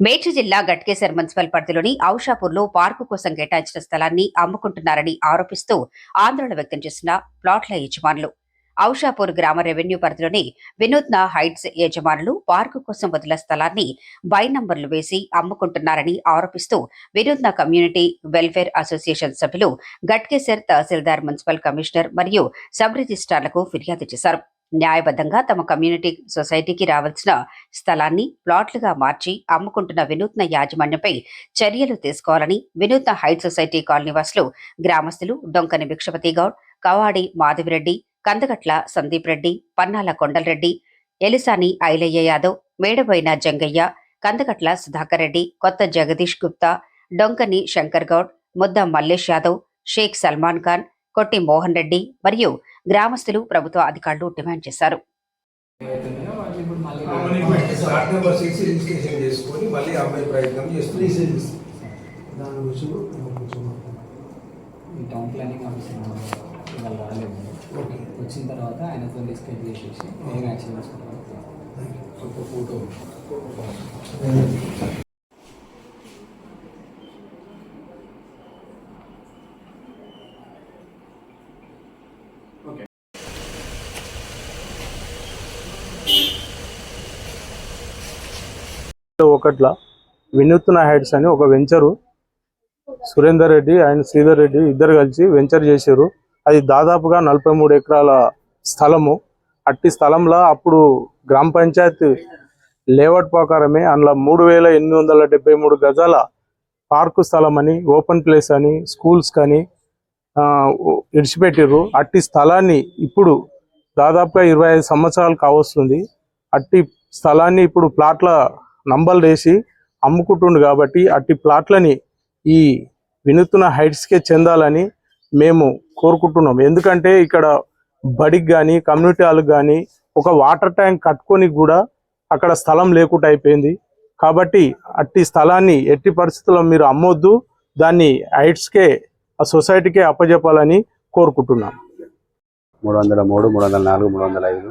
మేడ్చి జిల్లా గట్కేసర్ మున్సిపల్ పరిధిలోని ఔషాపూర్లో పార్కు కోసం కేటాయించిన స్థలాన్ని అమ్ముకుంటున్నారని ఆరోపిస్తూ ఆందోళన వ్యక్తం చేసిన ప్లాట్ల యజమానులు. ఔషాపూర్ గ్రామ రెవెన్యూ పరిధిలోని వినూత్న హైట్స్ యజమానులు పార్కు కోసం వదిలిన స్థలాన్ని బై నంబర్లు వేసి అమ్ముకుంటున్నారని ఆరోపిస్తూ వినూత్న కమ్యూనిటీ వెల్ఫేర్ అసోసియేషన్ సభ్యులు గట్కేసర్ తహసీల్దార్ మున్సిపల్ కమిషనర్ మరియు సబ్ రిజిస్ట్రార్లకు ఫిర్యాదు చేశారు. న్యాయబద్ధంగా తమ కమ్యూనిటీ సొసైటీకి రావాల్సిన స్థలాన్ని ప్లాట్లుగా మార్చి అమ్ముకుంటున్న వినూత్న యాజమాన్యంపై చర్యలు తీసుకోవాలని వినూత్న హైట్ సొసైటీ కాలనీవాసులు గ్రామస్తులు డొంకని భిక్షపతి గౌడ్ కవాడి మాధవిరెడ్డి కందగట్ల సందీప్ రెడ్డి పన్నాల కొండలరెడ్డి ఎలిసాని ఐలయ్య యాదవ్ మేడబోయిన జంగయ్య కందగట్ల సుధాకర్ రెడ్డి కొత్త జగదీష్ గుప్తా డొంకని శంకర్ గౌడ్ ముద్ద మల్లేష్ యాదవ్ షేక్ సల్మాన్ ఖాన్ కొట్టి మోహన్ రెడ్డి మరియు గ్రామస్తులు ప్రభుత్వ అధికారులు డిమాండ్ చేశారు. టౌన్ ప్లానింగ్ ఆఫీసర్ ఇవాళ రాలేదు. వచ్చిన తర్వాత ఆయనతో డిస్కస్ చేసేసి యాక్షన్ ఒక ఫోటో ఒకట్ల వినూత్న హైట్స్ అని ఒక వెంచరు. సురేందర్ రెడ్డి అండ్ శ్రీధర్ రెడ్డి ఇద్దరు కలిసి వెంచర్ చేశారు. అది దాదాపుగా నలభై మూడు ఎకరాల స్థలము. అట్టి స్థలంలో అప్పుడు గ్రామ పంచాయతీ లేఅవుట్ ప్రకారమే అందులో మూడు వేల ఎనిమిది వందల డెబ్బై మూడు గజాల పార్కు స్థలం అని ఓపెన్ ప్లేస్ అని స్కూల్స్ కానీ ఆ, అట్టి స్థలాన్ని ఇప్పుడు దాదాపుగా ఇరవై ఐదు సంవత్సరాలు కావస్తుంది. అట్టి స్థలాన్ని ఇప్పుడు ప్లాట్ల నంబర్లు వేసి అమ్ముకుంటుండు కాబట్టి అట్టి ప్లాట్లని ఈ వినూత్న హైట్స్కే చెందాలని మేము కోరుకుంటున్నాం. ఎందుకంటే ఇక్కడ బడికి కానీ కమ్యూనిటీ హాల్కి కానీ ఒక వాటర్ ట్యాంక్ కట్టుకొని కూడా అక్కడ స్థలం లేకుండా అయిపోయింది. కాబట్టి అట్టి స్థలాన్ని ఎట్టి పరిస్థితుల్లో మీరు అమ్మొద్దు. దాన్ని హైట్స్కే ఆ సొసైటీకే అప్పజెప్పాలని కోరుకుంటున్నాం. మూడు వందల మూడు మూడు వందల నాలుగు మూడు వందల ఐదు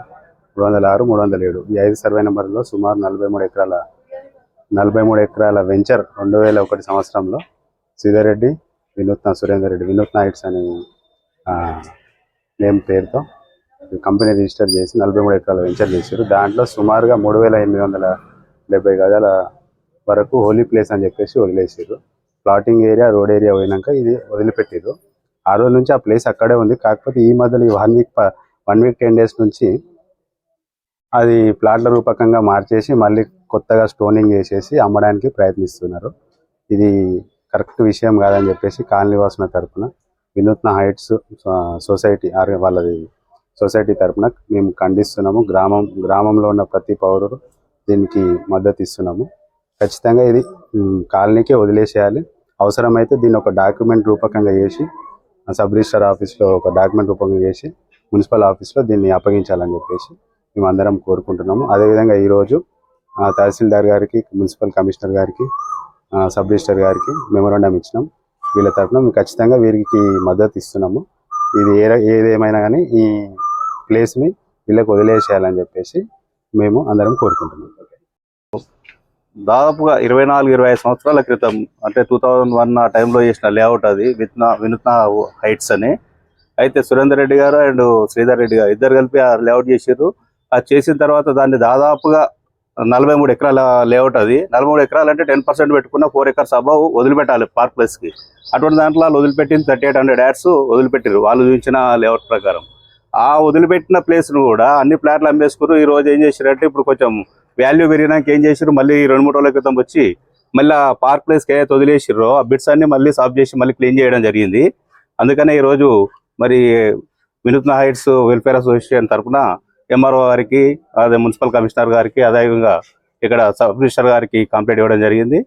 మూడు వందల ఆరు మూడు వందల ఏడు. ఈ ఐదు సర్వే నెంబర్లో సుమారు నలభై మూడు ఎకరాల నలభై మూడు ఎకరాల వెంచర్ రెండు వేల ఒకటి సంవత్సరంలో శ్రీధర్ వినూత్న సురేందర్ రెడ్డి వినూత్న హైట్స్ అని నేమ్ పేరుతో కంపెనీ రిజిస్టర్ చేసి నలభై మూడు ఎకరాల వెంచర్ చేశారు దాంట్లో సుమారుగా మూడు వేల ఎనిమిది వందల డెబ్బై గజాల వరకు హోలీ ప్లేస్ అని చెప్పేసి వదిలేసారు ప్లాటింగ్ ఏరియా రోడ్ ఏరియా పోయినాక ఇది వదిలిపెట్టారు ఆ రోజు నుంచి ఆ ప్లేస్ అక్కడే ఉంది. కాకపోతే ఈ మధ్యలో ఈ one week one week ten days నుంచి అది ప్లాట్ల రూపకంగా మార్చేసి మళ్ళీ కొత్తగా స్టోనింగ్ చేసేసి అమ్మడానికి ప్రయత్నిస్తున్నారు. ఇది కరెక్ట్ విషయం కాదని చెప్పేసి కాలనీ వాసుల తరపున వినూత్న హైట్స్ సొసైటీ ఆర్ వాళ్ళది సొసైటీ తరపున మేము ఖండిస్తున్నాము. గ్రామం గ్రామంలో ఉన్న ప్రతి పౌరుడు దీనికి మద్దతు ఇస్తున్నాము ఖచ్చితంగా ఇది కాలనీకే వదిలేసేయాలి. అవసరమైతే దీన్ని ఒక డాక్యుమెంట్ రూపకంగా చేసి సబ్ రిజిస్టర్ ఆఫీస్లో ఒక డాక్యుమెంట్ రూపకంగా చేసి మున్సిపల్ ఆఫీస్లో దీన్ని అప్పగించాలని చెప్పేసి మేము అందరం కోరుకుంటున్నాము. అదేవిధంగా ఈరోజు తహసీల్దార్ గారికి మున్సిపల్ కమిషనర్ గారికి సబ్ రిజిస్టర్ గారికి మెమోరాండం ఇచ్చినాం. వీళ్ళ తరఫున మేము ఖచ్చితంగా వీరికి మద్దతు ఇస్తున్నాము. ఇది ఏ ఏదేమైనా కానీ ఈ ప్లేస్ని వీళ్ళకి వదిలేసేయాలని చెప్పేసి మేము అందరం కోరుకుంటున్నాం. దాదాపుగా ఇరవై నాలుగు ఇరవై ఐదు సంవత్సరాల క్రితం అంటే టూ థౌజండ్ వన్ ఆ టైంలో చేసిన లేఅవుట్ అది విత్న వినూత్న హైట్స్ అని. అయితే సురేందర్ రెడ్డి గారు అండ్ శ్రీధర్ రెడ్డి గారు ఇద్దరు కలిపి ఆ లేఅవుట్ చేసారు అది చేసిన తర్వాత దాన్ని దాదాపుగా నలభై మూడు ఎకరాల లేఅవుట్ అది. నలభై మూడు ఎకరాలు అంటే టెన్ పర్సెంట్ పెట్టుకున్న ఫోర్ ఎకర్స్ అబౌవ్ వదిలిపెట్టాలి పార్క్ ప్లేస్కి అటువంటి దాంట్లో వాళ్ళు వదిలిపెట్టిన థర్టీ ఎయిట్ హండ్రెడ్ యాడ్స్ వదిలిపెట్టారు వాళ్ళు చూపించిన లేఅవుట్ ప్రకారం. ఆ వదిలిపెట్టిన ప్లేస్ను కూడా అన్ని ప్లాట్లు అమ్మేసుకున్నారు ఈ రోజు ఏం చేశారంటే ఇప్పుడు కొంచెం వాల్యూ పెరిగినాక ఏం చేసారు మళ్ళీ రెండు మూడు రోజుల క్రితం వచ్చి మళ్ళీ ఆ పార్క్ ప్లేస్కి ఏదైతే వదిలేసారో ఆ బిట్స్ అన్ని మళ్ళీ సాఫ్ చేసి మళ్ళీ క్లీన్ చేయడం జరిగింది. అందుకనే ఈరోజు మరి వినూత్న హైట్స్ వెల్ఫేర్ అసోసియేషన్ తరఫున ఎంఆర్ఓ గారికి అదే మున్సిపల్ కమిషనర్ గారికి అదేవిధంగా ఇక్కడ సబ్ రిజిస్టర్ గారికి కంప్లైంట్ ఇవ్వడం జరిగింది.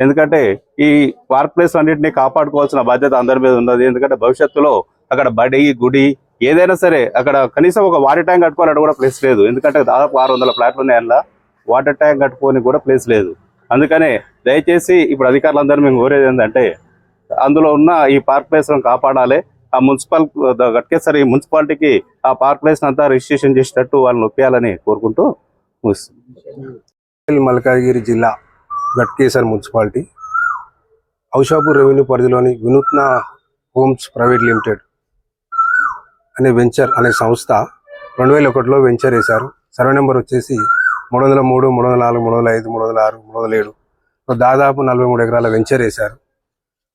ఎందుకంటే ఈ పార్క్ ప్లేస్ అన్నింటినీ కాపాడుకోవాల్సిన బాధ్యత అందరి మీద ఉన్నది. ఎందుకంటే భవిష్యత్తులో అక్కడ బడి గుడి ఏదైనా సరే అక్కడ కనీసం ఒక వాటర్ ట్యాంక్ కట్టుకోవాలంటే కూడా ప్లేస్ లేదు. ఎందుకంటే దాదాపు ఆరు వందల ఫ్లాట్లు ఉన్నాయి అందులో. వాటర్ ట్యాంక్ కట్టుకోని కూడా ప్లేస్ లేదు. అందుకనే దయచేసి ఇప్పుడు అధికారులందరూ మేము కోరేది ఏంటంటే అందులో ఉన్న ఈ పార్క్ ప్లేస్ కాపాడాలి. ఆ మున్సిపల్ గట్కేసరి మున్సిపాలిటీకి ఆ పార్క్ ప్లేస్ అంతా రిజిస్ట్రేషన్ చేసేటట్టు వాళ్ళని ఒప్పియాలని కోరుకుంటూ ముగిస్తుంది మల్కాజ్గిరి జిల్లా గట్కేసర్ మున్సిపాలిటీ ఔషాపూర్ రెవెన్యూ పరిధిలోని వినూత్న హోమ్స్ ప్రైవేట్ లిమిటెడ్ అనే వెంచర్ అనే సంస్థ రెండు వేల ఒకటిలో వెంచర్ వేశారు. సర్వే నెంబర్ వచ్చేసి మూడు వందల మూడు మూడు వందల నాలుగు మూడు వందల ఐదు మూడు వందల ఆరు మూడు వందల ఏడు. దాదాపు నలభై మూడు ఎకరాల వెంచర్ వేశారు.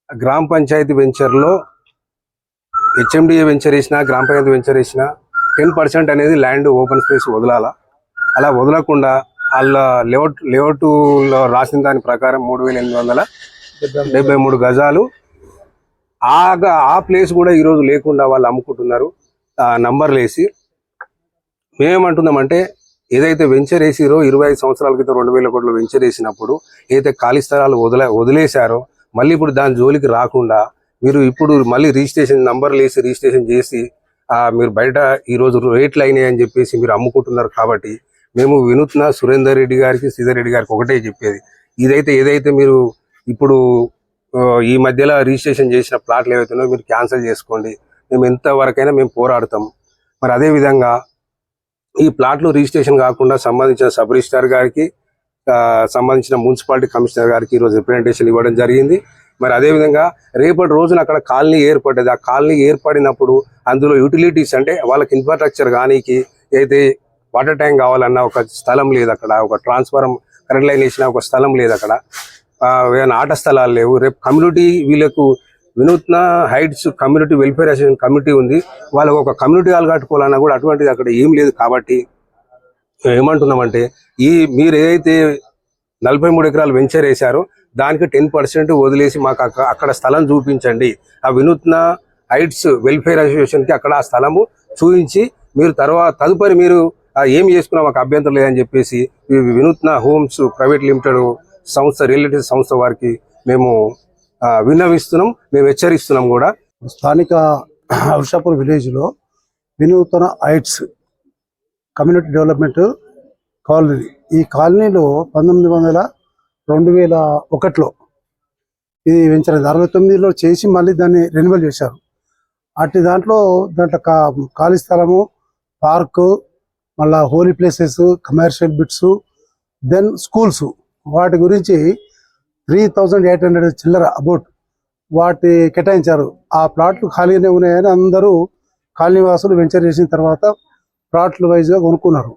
గ్రామ పంచాయతీ వెంచర్లో హెచ్ఎండిఏ వెంచర్ వేసినా గ్రామ పంచాయతీ వెంచర్ వేసినా టెన్ పర్సెంట్ అనేది ల్యాండ్ ఓపెన్ స్పేస్ వదలాల? అలా వదలకుండా వాళ్ళ లేఅవుట్ లేఅవుట్లో రాసిన దాని ప్రకారం మూడు వేల ఎనిమిది వందల డెబ్బై మూడు గజాలు. ఆ గ- ఆ ప్లేస్ కూడా ఈరోజు లేకుండా వాళ్ళు అమ్ముకుంటున్నారు. ఆ నంబర్లు వేసి. మేమేమంటున్నామంటే ఏదైతే వెంచర్ వేసిరో ఇరవై ఐదు సంవత్సరాల క్రితం రెండు వేల కోట్లు వెంచర్ వేసినప్పుడు ఏదైతే ఖాళీ స్థలాలు వదిలే వదిలేశారో మళ్ళీ ఇప్పుడు దాని జోలికి రాకుండా మీరు ఇప్పుడు మళ్ళీ రిజిస్ట్రేషన్ నంబర్లు వేసి రిజిస్ట్రేషన్ చేసి మీరు బయట ఈరోజు రేట్లు అయినాయి అని చెప్పేసి మీరు అమ్ముకుంటున్నారు కాబట్టి మేము వినూత్న సురేందర్ రెడ్డి గారికి శ్రీధర్ రెడ్డి గారికి ఒకటే చెప్పేది. ఇదైతే ఏదైతే మీరు ఇప్పుడు ఈ మధ్యలో రిజిస్ట్రేషన్ చేసిన ప్లాట్లు ఏవైతున్నాయో మీరు క్యాన్సిల్ చేసుకోండి. మేము ఎంతవరకైనా మేము పోరాడతాం. మరి అదే విధంగా ఈ ప్లాట్లు రిజిస్ట్రేషన్ కాకుండా సంబంధించిన సబ్ రిజిస్టార్ గారికి సంబంధించిన మున్సిపాలిటీ కమిషనర్ గారికి ఈరోజు రిప్రజెంటేషన్ ఇవ్వడం జరిగింది. మరి అదేవిధంగా రేపటి రోజున అక్కడ కాలనీ ఏర్పడ్డది. ఆ కాలనీ ఏర్పడినప్పుడు అందులో యూటిలిటీస్ అంటే వాళ్ళకి ఇన్ఫ్రాస్ట్రక్చర్ కానీకి అయితే వాటర్ ట్యాంక్ కావాలన్న ఒక స్థలం లేదు అక్కడ. ఒక ట్రాన్స్ఫారం కరెంట్ లైన్ వేసిన ఒక స్థలం లేదు అక్కడ. ఏమైనా ఆట స్థలాలు లేవు. రేపు కమ్యూనిటీ వీళ్ళకు Vinutna heights community welfare association committee ఉంది. వాళ్ళకు ఒక కమ్యూనిటీ హాల్ కట్టుకోవాలన్నా కూడా అటువంటిది అక్కడ ఏం లేదు కాబట్టి ఏమంటున్నామంటే ఈ మీరు ఏదైతే నలభై మూడు ఎకరాలు వెంచర్ వేశారు. దానికి టెన్ పర్సెంట్ వదిలేసి మాకు అక్కడ స్థలం చూపించండి. ఆ వినూత్న హైట్స్ వెల్ఫేర్ అసోసియేషన్కి అక్కడ ఆ స్థలము చూపించి మీరు తర్వాత తదుపరి మీరు ఏం చేసుకున్నా మాకు అభ్యంతరం లేదని చెప్పేసి వినూత్న హోమ్స్ ప్రైవేట్ లిమిటెడ్ సంస్థ రిలేటెడ్ సంస్థ వారికి మేము విన్నవిస్తున్నాం. మేము హెచ్చరిస్తున్నాం కూడా. స్థానిక హర్షాపూర్ విలేజ్లో Vinuthana Heights Community Development Colony. ఈ కాలనీలో పంతొమ్మిది వందల రెండు వేల ఒకటిలో ఇది వెంచర్ అరవై తొమ్మిదిలో చేసి మళ్ళీ దాన్ని రెన్యువల్ చేశారు. అట్టి దాంట్లో దాంట్లో కా ఖాళీ స్థలము పార్కు మళ్ళా holy places commercial bits then schools. వాటి గురించి త్రీ థౌజండ్ ఎయిట్ హండ్రెడ్ చిల్లర అబౌట్ వాటి కేటాయించారు. ఆ ప్లాట్లు ఖాళీగానే ఉన్నాయని అందరూ కాలనీవాసులు వెంచర్ చేసిన తర్వాత ప్లాట్లు వైజ్గా కొనుక్కున్నారు.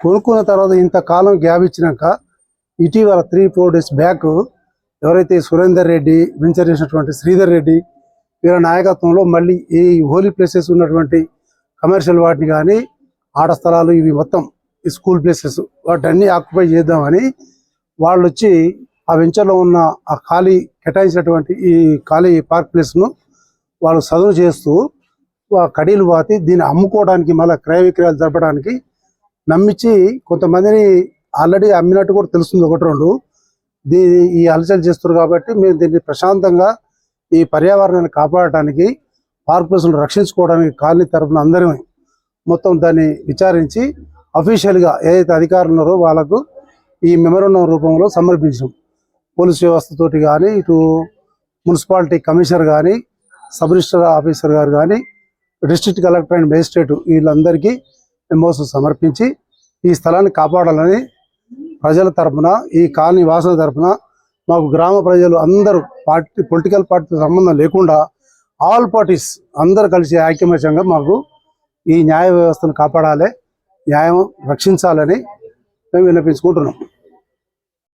కొనుక్కున్న తర్వాత ఇంతకాలం గ్యాప్ ఇచ్చినాక ఇటీవల త్రీ ఫోర్ డేస్ బ్యాక్ ఎవరైతే సురేందర్ రెడ్డి వెంచర్ చేసినటువంటి శ్రీధర్ రెడ్డి వీళ్ళ నాయకత్వంలో మళ్ళీ ఈ హోలీ ప్లేసెస్ ఉన్నటువంటి కమర్షియల్ వాటిని కానీ ఆట స్థలాలు ఇవి మొత్తం ఈ స్కూల్ ప్లేసెస్ వాటన్నీ ఆక్యుపై చేద్దామని వాళ్ళు వచ్చి ఆ వెంచర్లో ఉన్న ఆ ఖాళీ కేటాయించినటువంటి ఈ ఖాళీ పార్క్ ప్లేస్ను వాళ్ళు చదువు చేస్తూ కడీలు పాతి దీన్ని అమ్ముకోవడానికి మళ్ళీ క్రయ విక్రయాలు జరపడానికి నమ్మించి కొంతమందిని ఆల్రెడీ అమ్మినట్టు కూడా తెలుస్తుంది ఒకటి రెండు. దీని ఈ అలచలు చేస్తున్నారు కాబట్టి మేము దీన్ని ప్రశాంతంగా ఈ పర్యావరణాన్ని కాపాడటానికి కార్పొరేషన్ రక్షించుకోవడానికి కాలనీ తరపున అందరం మొత్తం దాన్ని విచారించి అఫీషియల్గా ఏదైతే అధికారులు ఉన్నారో వాళ్ళకు ఈ మెమోరండం రూపంలో సమర్పించాం. పోలీస్ వ్యవస్థతోటి కానీ ఇటు మున్సిపాలిటీ కమిషనర్ కానీ సబ్ రిజిస్టర్ ఆఫీసర్ గారు కానీ డిస్ట్రిక్ట్ కలెక్టర్ అండ్ మేజిస్ట్రేట్ వీళ్ళందరికీ మెమోస్ సమర్పించి ఈ స్థలాన్ని కాపాడాలని ప్రజల తరపున ఈ కాలనీ వాసుల తరపున మాకు గ్రామ ప్రజలు అందరూ పార్టీ పొలిటికల్ పార్టీతో సంబంధం లేకుండా ఆల్ పార్టీస్ అందరు కలిసి ఐక్యమత్యంగా మాకు ఈ న్యాయ వ్యవస్థను కాపాడాలి న్యాయం రక్షించాలని మేము విన్నపించుకుంటున్నాం.